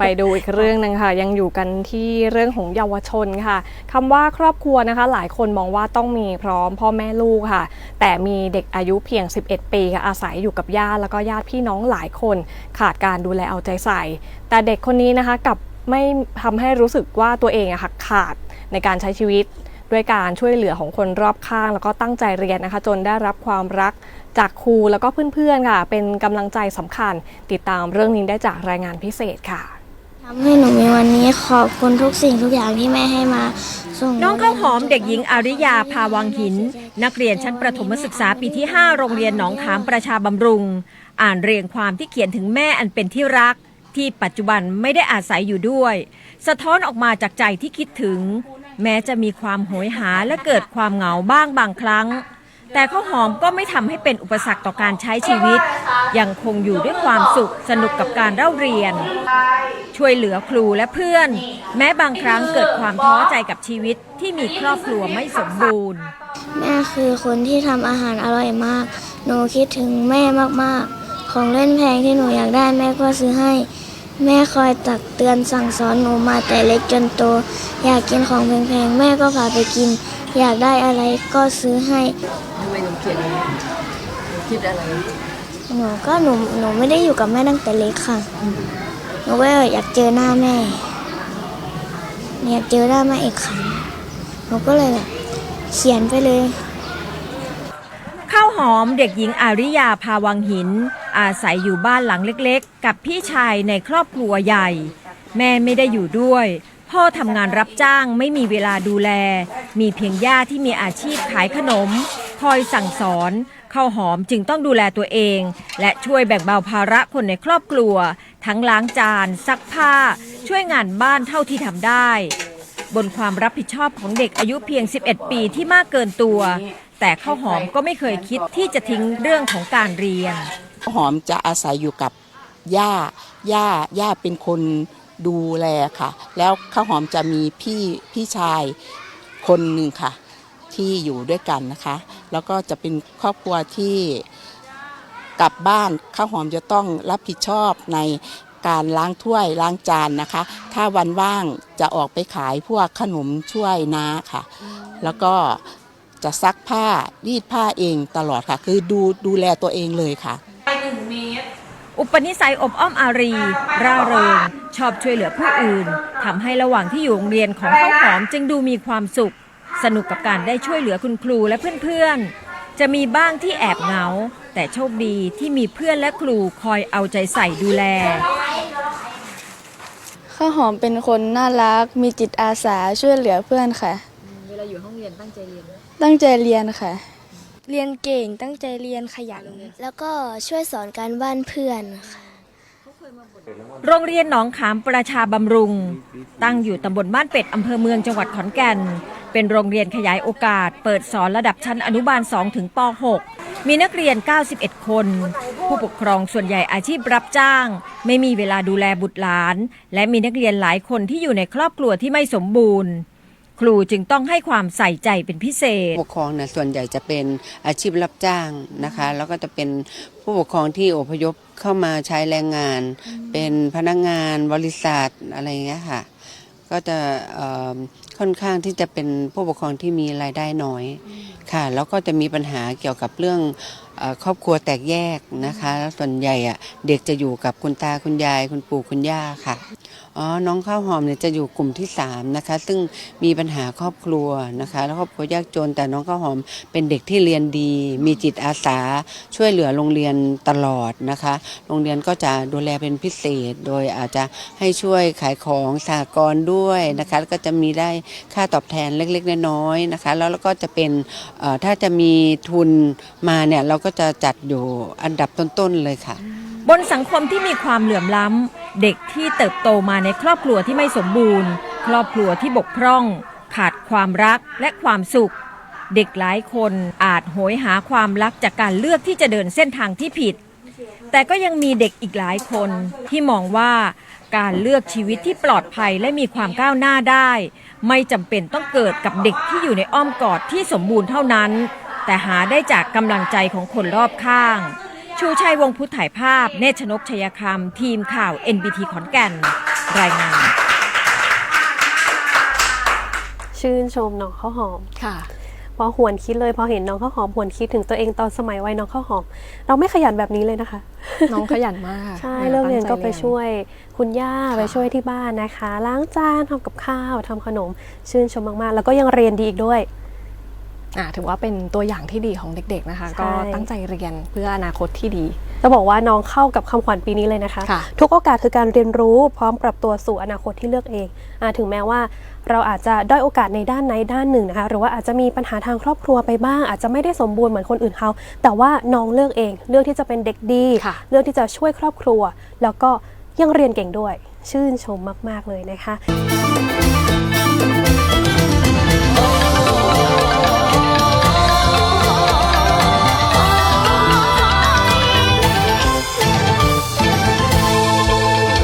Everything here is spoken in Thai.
ไปดูอีกเรื่องหนึงค่ะ ยังอยู่กันที่เรื่องของเยาวชนค่ะคำว่าครอบครัวนะคะ หลายคนมองว่าต้องมีพร้อมพ่อแม่ลูกค่ะ แต่มีเด็กอายุเพียง 11 ปีค่ะอาศัยอยู่กับญาติแล้วก็ญาติพี่น้องหลายคน ขาดการดูแลเอาใจใส่ แต่เด็กคนนี้นะคะกับไม่ทำให้รู้สึกว่าตัวเองอะค่ะขาดในการใช้ชีวิตด้วยการช่วยเหลือของคนรอบข้าง แล้วก็ตั้งใจเรียนนะคะ จนได้รับความรักจากครูแล้วก็เพื่อนๆค่ะ เป็นกำลังใจสำคัญ ติดตามเรื่องนี้ได้จากรายงานพิเศษค่ะ ทำให้หนูมีวันนี้ขอบคุณทุกสิ่งทุกอย่างที่แม่ให้มาส่งน้องข้าวหอมเด็กหญิงอาริยาภาวังหิน นักเรียนชั้นประถมศึกษาปีที่ 5 โรงเรียนหนองขามประชาบำรุง อ่านเรียงความที่เขียนถึงแม่อันเป็นที่รัก ที่ปัจจุบันไม่ได้อาศัยอยู่ด้วย สะท้อนออกมาจากใจที่คิดถึง แม้จะมีความโหยหาและเกิดความเหงาบ้างบางครั้ง แต่ข้าวหอมก็ไม่ทำให้เป็นอุปสรรคต่อการใช้ชีวิต ยังคงอยู่ด้วยความสุขสนุกกับการเล่าเรียน ช่วยเหลือครูและเพื่อน แม้บางครั้งเกิดความท้อใจกับชีวิตที่มีครอบครัวไม่สมบูรณ์ แม่คือคนที่ทำอาหารอร่อยมาก หนูคิดถึงแม่มากๆ ของเล่นแพงที่หนูอยากได้แม่ก็ซื้อให้ แม่คอยตักเตือนสั่งสอนหนูมาแต่เล็กจนโต อยากกินของแพงๆ แม่ก็พาไปกิน อยากได้อะไรก็ซื้อให้ทำไมหนูเขียนอย่างนี้คิดอะไรหนูก็หนูหนูไม่ได้อยู่กับแม่ตั้งแต่เล็กค่ะ หนูก็อยากเจอหน้าแม่อยากเจอหน้าแม่อีกครั้งหนูก็เลยแบบเขียนไปเลย ข้าวหอมเด็กหญิงอาริยาภาวังหิน อาศัยอยู่บ้านหลังเล็กๆ กับพี่ชายในครอบครัวใหญ่ แม่ไม่ได้อยู่ด้วย พ่อทำงานรับจ้างไม่มีเวลาดูแล มีเพียงย่าที่มีอาชีพขายขนม คอยสั่งสอนข้าวหอมจึงต้องดูแลตัวเอง และช่วยแบ่งเบาภาระคนในครอบครัว ทั้งล้างจาน ซักผ้า ช่วยงานบ้านเท่าที่ทำได้ บนความรับผิดชอบของเด็กอายุเพียง 11 ปีที่มากเกินตัว แต่ข้าวหอมก็ไม่เคยคิดที่จะทิ้งเรื่องของการเรียนข้าวหอมจะอาศัยอยู่กับย่าย่าย่าเป็นคนดูแลค่ะ แล้วข้าวหอมจะมีพี่พี่ชายคนหนึ่งค่ะ ที่อยู่ด้วยกันนะคะ แล้วก็จะเป็นครอบครัวที่กลับบ้านข้าวหอมจะต้องรับผิดชอบในการล้างถ้วยล้างจานนะคะ ถ้าวันว่างจะออกไปขายพวกขนมช่วยน้าค่ะ แล้วก็จะซักผ้ารีดผ้าเองตลอดค่ะ คือดูดูแลตัวเองเลยค่ะอุปนิสัยอบอ้อมอารี ร่าเริง ชอบช่วยเหลือผู้อื่นทำให้ระหว่างที่อยู่โรงเรียนของข้าวหอมจึงดูมีความสุข สนุกกับการได้ช่วยเหลือคุณครูและเพื่อนๆ จะมีบ้างที่แอบเหงา แต่โชคดีที่มีเพื่อนและครูคอยเอาใจใส่ดูแล ข้าวหอมเป็นคนน่ารัก มีจิตอาสาช่วยเหลือเพื่อนค่ะ เวลาอยู่ห้องเรียนตั้งใจเรียนไหมตั้งใจเรียนค่ะ เรียนเก่งตั้งใจเรียนขยันแล้วก็ช่วยสอนการบ้านเพื่อนค่ะ โรงเรียนหนองขามประชาบำรุง ตั้งอยู่ตำบลบ้านเป็ดอำเภอเมืองจังหวัดขอนแก่น เป็นโรงเรียนขยายโอกาส เปิดสอนระดับชั้นอนุบาล 2 ถึงป .6 มีนักเรียน 91 คน ผู้ปกครองส่วนใหญ่อาชีพรับจ้าง ไม่มีเวลาดูแลบุตรหลาน และมีนักเรียนหลายคนที่อยู่ในครอบครัวที่ไม่สมบูรณ์ ครูจึงต้องให้ความใส่ใจเป็นพิเศษ ผู้ปกครองเนี่ยส่วนใหญ่จะเป็นอาชีพรับจ้างนะคะ แล้วก็จะเป็นผู้ปกครองที่อพยพเข้ามาใช้แรงงาน เป็นพนักงานบริษัทอะไรอย่างเงี้ยค่ะ ก็จะเอ่อค่อนข้างที่จะเป็นผู้ปกครองที่มีรายได้น้อยค่ะ แล้วก็จะมีปัญหาเกี่ยวกับเรื่องเอ่อครอบครัวแตกแยกนะคะ แล้วส่วนใหญ่อะเด็กจะอยู่กับคุณตาคุณยายคุณปู่คุณย่าค่ะ อ๋อ น้องข้าวหอมเนี่ยจะอยู่กลุ่มที่3นะคะ ซึ่งมีปัญหาครอบครัวนะคะ แล้วครอบครัวยากจน แต่น้องข้าวหอมเป็นเด็กที่เรียนดี มีจิตอาสา ช่วยเหลือโรงเรียนตลอดนะคะ โรงเรียนก็จะดูแลเป็นพิเศษ โดยอาจจะให้ช่วยขายของสหกรณ์ด้วยนะคะ แล้วก็จะมีได้ค่าตอบแทนเล็กๆ น้อยๆนะคะ แล้วก็จะเป็นถ้าจะมีทุนมาเนี่ยเราก็จะจัดอยู่อันดับต้นๆเลยค่ะ บนสังคมที่มีความเหลื่อมล้ำ เด็กที่เติบโตมาในครอบครัวที่ไม่สมบูรณ์ ครอบครัวที่บกพร่อง ขาดความรักและความสุข เด็กหลายคนอาจโหยหาความรักจากการเลือกที่จะเดินเส้นทางที่ผิด แต่ก็ยังมีเด็กอีกหลายคนที่มองว่าการเลือกชีวิตที่ปลอดภัยและมีความก้าวหน้าได้ ไม่จำเป็นต้องเกิดกับเด็กที่อยู่ในอ้อมกอดที่สมบูรณ์เท่านั้น แต่หาได้จากกำลังใจของคนรอบข้าง ชูชัยวงศ์พุทธถ่ายภาพ เนชนกชัยคำทีมข่าว NBT ขอนแก่น รายงาน ชื่นชมน้องข้าวหอม ค่ะพอหวนคิดเลยพอเห็นน้องข้าวหอมหวนคิดถึงตัวเองตอนสมัยวัยน้องข้าวหอม เราไม่ขยันแบบนี้เลยนะคะ น้องขยันมากใช่อ่าเลิกเรียนตั้งใจก็ไปเรียนช่วยคุณย่าค่ะไปช่วยที่บ้านนะคะ ล้างจานทำกับข้าวทำขนม ชื่นชมมากๆ แล้วก็ยังเรียนดีอีกด้วยอ่า ถือว่าเป็นตัวอย่างที่ดีของเด็กๆนะคะใช่ก็ตั้งใจเรียนเพื่ออนาคตที่ดีจะบอกว่าน้องเข้ากับคำขวัญปีนี้เลยนะคะค่ะทุกโอกาสคือการเรียนรู้พร้อมปรับตัวสู่อนาคตที่เลือกเองอาถึงแม้ว่าเราอาจจะด้อยโอกาสในด้านไหนด้านหนึ่งนะคะหรือว่าอาจจะมีปัญหาทางครอบครัวไปบ้าง อาจจะไม่ได้สมบูรณ์เหมือนคนอื่นเขาแต่ว่าน้องเลือกเอง เลือกที่จะเป็นเด็กดีค่ะเลือกที่จะช่วยครอบครัว แล้วก็ยังเรียนเก่งด้วย ชื่นชมมาก ๆเลยนะคะ